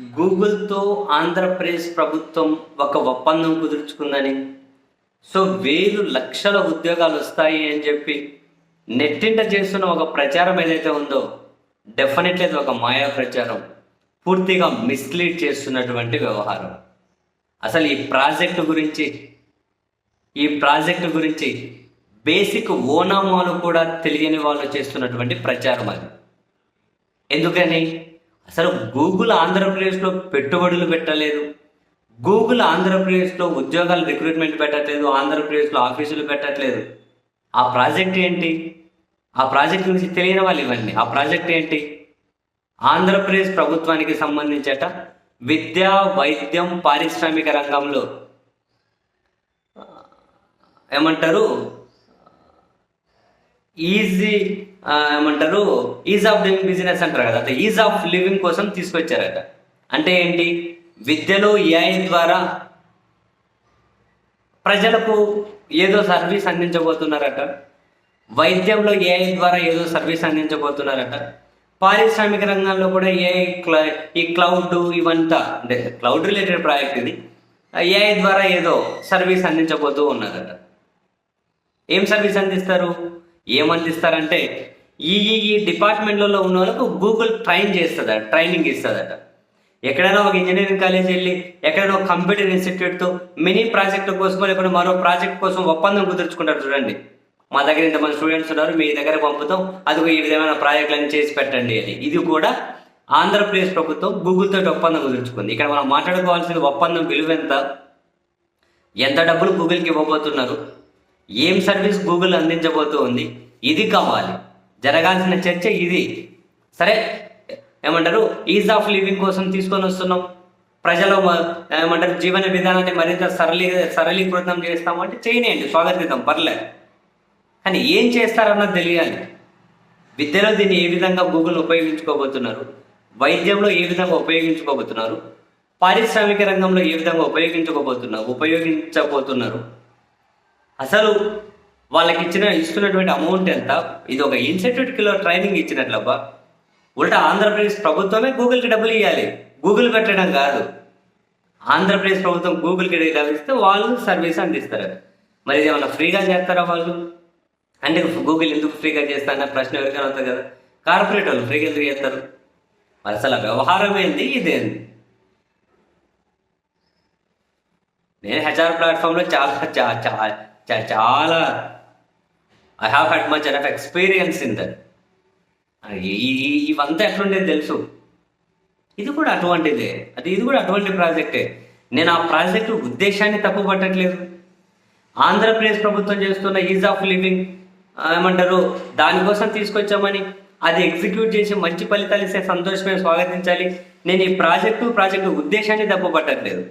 గూగుల్తో ఆంధ్రప్రదేశ్ ప్రభుత్వం ఒక ఒప్పందం కుదుర్చుకుందని. సో వేలు లక్షల ఉద్యోగాలు వస్తాయి అని చెప్పి నెట్టింట చేస్తున్న ఒక ప్రచారం ఏదైతే ఉందో డెఫినెట్లీ అది ఒక మాయా ప్రచారం. పూర్తిగా మిస్లీడ్ చేస్తున్నటువంటి వ్యవహారం. అసలు ఈ ప్రాజెక్టు గురించి ఈ ప్రాజెక్టు గురించి బేసిక్ ఓనామాలు కూడా తెలియని వాళ్ళు చేస్తున్నటువంటి ప్రచారం అది. ఎందుకని? అసలు గూగుల్ ఆంధ్రప్రదేశ్లో పెట్టుబడులు పెట్టలేదు. గూగుల్ ఆంధ్రప్రదేశ్లో ఉద్యోగాలు రిక్రూట్మెంట్ పెట్టట్లేదు. ఆంధ్రప్రదేశ్లో ఆఫీసులు పెట్టట్లేదు. ఆ ప్రాజెక్ట్ ఏంటి? ఆ ప్రాజెక్ట్ గురించి తెలియని వాళ్ళు ఇవన్నీ ఆ ప్రాజెక్ట్ ఏంటి? ఆంధ్రప్రదేశ్ ప్రభుత్వానికి సంబంధించట విద్యా వైద్యం పారిశ్రామిక రంగంలో. ఏమంటారు? ఈజీ ఏమంటారు ఈజ్ ఆఫ్ డూయింగ్ బిజినెస్ అంటారు కదా అంటే ఈజ్ ఆఫ్ లివింగ్ కోసం తీసుకొచ్చారట. అంటే ఏంటి? విద్యలో ఏఐ ద్వారా ప్రజలకు ఏదో సర్వీస్ అందించబోతున్నారట. వైద్యంలో ఏఐ ద్వారా ఏదో సర్వీస్ అందించబోతున్నారట. పారిశ్రామిక రంగంలో కూడా ఏఐ క్లై ఈ క్లౌడ్ ఇవంతా అంటే క్లౌడ్ రిలేటెడ్ ప్రాజెక్ట్ ఇది ఏఐ ద్వారా ఏదో సర్వీస్ అందించబోతూ ఉన్నారట ఏం సర్వీస్ అందిస్తారు? ఏమందిస్తారంటే ఈ ఈ డిపార్ట్మెంట్లలో ఉన్న వాళ్ళకు గూగుల్ ట్రైన్ చేస్తుందట ట్రైనింగ్ ఇస్తుందట. ఎక్కడైనా ఒక ఇంజనీరింగ్ కాలేజ్ వెళ్ళి ఎక్కడైనా ఒక కంప్యూటర్ ఇన్స్టిట్యూట్తో మినీ ప్రాజెక్టు కోసం లేకపోతే మరో ప్రాజెక్ట్ కోసం ఒప్పందం కుదుర్చుకుంటారు చూడండి. మా దగ్గర ఇంతమంది స్టూడెంట్స్ ఉన్నారు మీ దగ్గర పంపుతాం అది ఈ విధమైన ప్రాజెక్టులన్నీ చేసి పెట్టండి అని. ఇది కూడా ఆంధ్రప్రదేశ్ ప్రభుత్వం గూగుల్ తోటి ఒప్పందం కుదుర్చుకుంది. ఇక్కడ మనం మాట్లాడుకోవాల్సిన ఒప్పందం విలువ ఎంత? ఎంత డబ్బులు గూగుల్కి ఇవ్వబోతున్నారు? ఏం సర్వీస్ గూగుల్ అందించబోతూ ఉంది? ఇది కావాలి. జరగాల్సిన చర్చ ఇది. సరే ఏమంటారు? ఈజ్ ఆఫ్ లివింగ్ కోసం తీసుకొని వస్తున్నాం. ప్రజల మ- ఏమంటారు? జీవన విధానాన్ని మరింత సరళీ సరళీకృతం చేస్తామంటే చేయనియండి స్వాగతిద్దాం పర్లే. కానీ ఏం చేస్తారన్నది తెలియాలి. విద్యలో దీన్ని ఏ విధంగా గూగుల్ ఉపయోగించుకోబోతున్నారు? వైద్యంలో ఏ విధంగా ఉపయోగించుకోబోతున్నారు? పారిశ్రామిక రంగంలో ఏ విధంగా ఉపయోగించుకోబోతున్నారు? ఉపయోగించబోతున్నారు? అసలు వాళ్ళకి ఇచ్చిన ఇస్తున్నటువంటి అమౌంట్ ఎంత? ఇది ఒక ఇన్స్టిట్యూట్ కిలో ట్రైనింగ్ ఇచ్చినట్లబ్బా. ఉల్టా ఆంధ్రప్రదేశ్ ప్రభుత్వమే గూగుల్కి డబ్బులు ఇవ్వాలి గూగుల్ పెట్టడం కాదు. ఆంధ్రప్రదేశ్ ప్రభుత్వం గూగుల్కి డబ్బులు ఇస్తే వాళ్ళు సర్వీస్ అందిస్తారు. మరి ఇది ఏమన్నా ఫ్రీగా చేస్తారా వాళ్ళు? అంటే గూగుల్ ఎందుకు ఫ్రీగా చేస్తారన్న ప్రశ్న ఎవరికైనా వస్తుంది కదా. కార్పొరేట్ వాళ్ళు ఫ్రీగా ఎందుకు చేస్తారు? అసలు ఆ వ్యవహారం ఏంది? ఇదేంది నేను హెచ్ఆర్ ప్లాట్ఫామ్లో చాలా చాలా చాలా I have had much enough experience in that ఇవంతా ఎట్లుండేది తెలుసు? ఇది కూడా అటువంటిదే. అది ఇది కూడా అటువంటి ప్రాజెక్టే. నేను ఆ ప్రాజెక్టు ఉద్దేశాన్ని తప్పు పట్టట్లేదు. ఆంధ్రప్రదేశ్ ప్రభుత్వం చేస్తున్న ఈజ్ ఆఫ్ లివింగ్ ఏమంటారు దానికోసం తీసుకొచ్చామని అది ఎగ్జిక్యూట్ చేసి మంచి ఫలితాలు ఇస్తే సంతోషమే స్వాగతించాలి. నేను ఈ ప్రాజెక్టు ప్రాజెక్టు ఉద్దేశాన్ని తప్పు పట్టట్లేదు.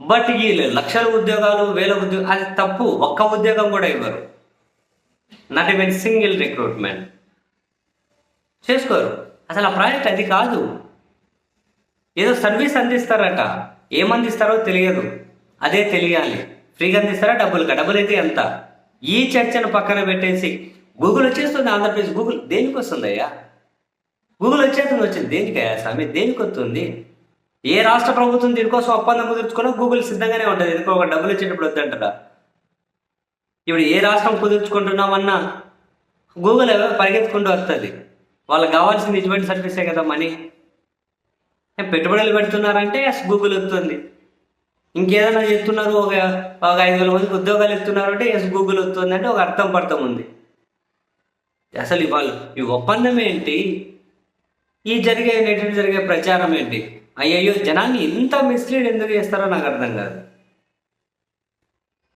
బట్ ఈ లక్షల ఉద్యోగాలు వేల ఉద్యోగాలు అది తప్పు. ఒక్క ఉద్యోగం కూడా ఇవ్వరు. నాట్ ఈవెన్ సింగిల్ రిక్రూట్మెంట్ చేసుకోరు. అసలు ఆ ప్రాజెక్ట్ అది కాదు. ఏదో సర్వీస్ అందిస్తారట. ఏమందిస్తారో తెలియదు. అదే తెలియాలి. ఫ్రీగా అందిస్తారా? డబ్బులుగా డబ్బులు అయితే ఎంత? ఈ చర్చను పక్కన పెట్టేసి గూగుల్ వచ్చేస్తుంది ఆంధ్రప్రదేశ్. గూగుల్ దేనికి వస్తుందయ్యా గూగుల్ వచ్చేస్తుంది వచ్చింది. దేనికయ్యా స్వామి? దేనికి వస్తుంది ఏ రాష్ట్ర ప్రభుత్వం దీనికోసం ఒప్పందం కుదుర్చుకున్నా గూగుల్ సిద్ధంగానే ఉంటుంది. ఎందుకో ఒక డబ్బులు వచ్చేటప్పుడు వద్దంటారా ఇప్పుడు ఏ రాష్ట్రం కుదుర్చుకుంటున్నామన్నా గూగుల్ పరిగెత్తుకుంటూ వస్తుంది. వాళ్ళకి కావాల్సింది ఇటువంటి సర్వీసే కదా మనీ. పెట్టుబడులు పెడుతున్నారంటే ఎస్ గూగుల్ వస్తుంది. ఇంకేదైనా చెప్తున్నారు ఒక ఒక ఐదు వేల మందికి ఉద్యోగాలు ఇస్తున్నారు అంటే ఎస్ గూగుల్ వస్తుంది అంటే ఒక అర్థం పడతాం ఉంది అసలు ఇవాళ ఈ ఒప్పందం ఏంటి? ఈ జరిగే నెట్ జరిగే ప్రచారం ఏంటి? అయ్యయ్యో జనాన్ని ఇంత మిస్లీడ్ ఎందుకు చేస్తారో నాకు అర్థం కాదు.